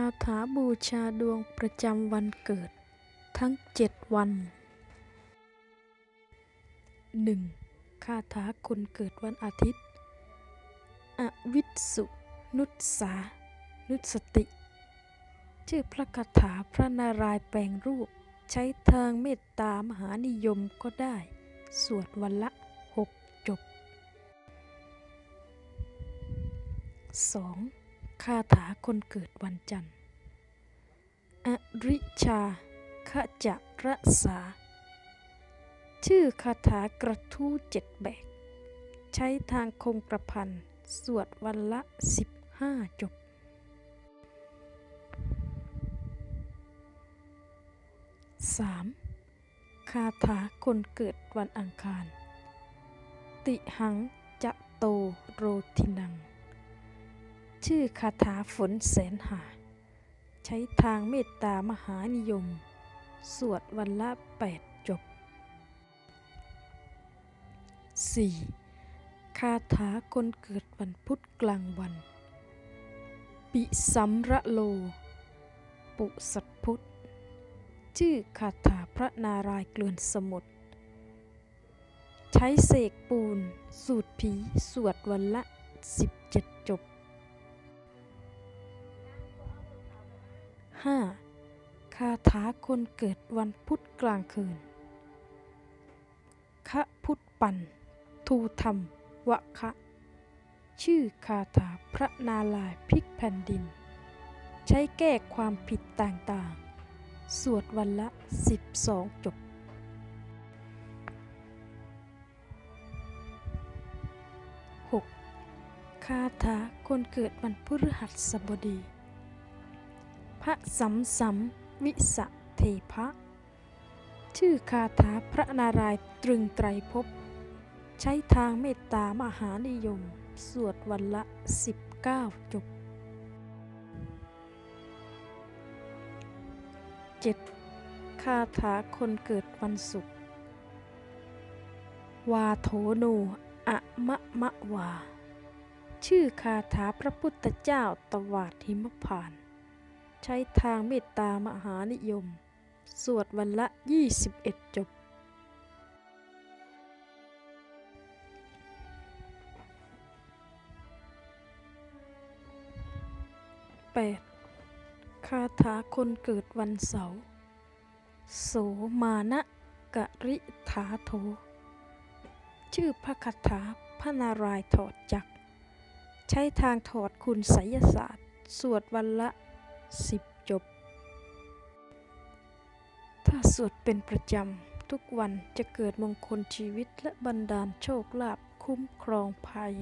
าถาบูชาดวงประจำวันเกิด ทั้งเจ็ดวัน 1. คาถาคนเกิดวันอาทิตย์ อวิสุ นุสา นุสติ ชื่อพระคาถาพระนารายณ์แปลงรูป ใช้ทางเมตตามหานิยมก็ได้ สวดวันละหกจบ 2. คาถาคนเกิดวันจันทร์ อริชาขจะรัสา ชื่อคาถากระทู้เจ็ดแบก ใช้ทางคงกระพันสวดวันละ15จบ 3. คาถาคนเกิดวันอังคาร ติหังจะโตโรทินัง ชื่อคาถาฝนแสนหา ใช้ทางเมตตามหานิยม สวดวันละ8จบ 4. คาถาคนเกิดวันพุธกลางวัน ปิสัมระโล ปุสัตพุทธชื่อคาถาพระนารายเกลื่อนสมุทรใช้เสกปูน สูตรผี สวดวันละ 17 จบ 5. คาถาคนเกิดวันพุธกลางคืน คะพุทธปันทูธรรมวะคะ ชื่อคาถาพระนาลายพิกแผ่นดิน ใช้แก้ความผิดต่างๆ สวดวันละ 12 จบคาถาคนเกิดวันพฤหัสบดี พระสัมสัมวิสเทพะ ชื่อคาถาพระนารายตรึงไตรภพ ใช้ทางเมตตามหานิยม สวดวันละ 19 จบ 7. คาถาคนเกิดวันศุกร์วาโถโนอะมะมะวา ชื่อคาถาพระพุทธเจ้าตวาดหิมพาน ใช้ทางเมตตามหานิยม สวดวันละ 21 จบ 8. คาถาคนเกิดวันเสาร์ โสมานะกะริถาโทชื่อพระคาถาพระนารายถอดจัก ใช้ทางถอดคุณไสยศาสตร์ สวดวันละ สิบจบ ถ้าสวดเป็นประจำทุกวันจะเกิดมงคลชีวิตและบรรดาลโชคลาภคุ้มครองภัย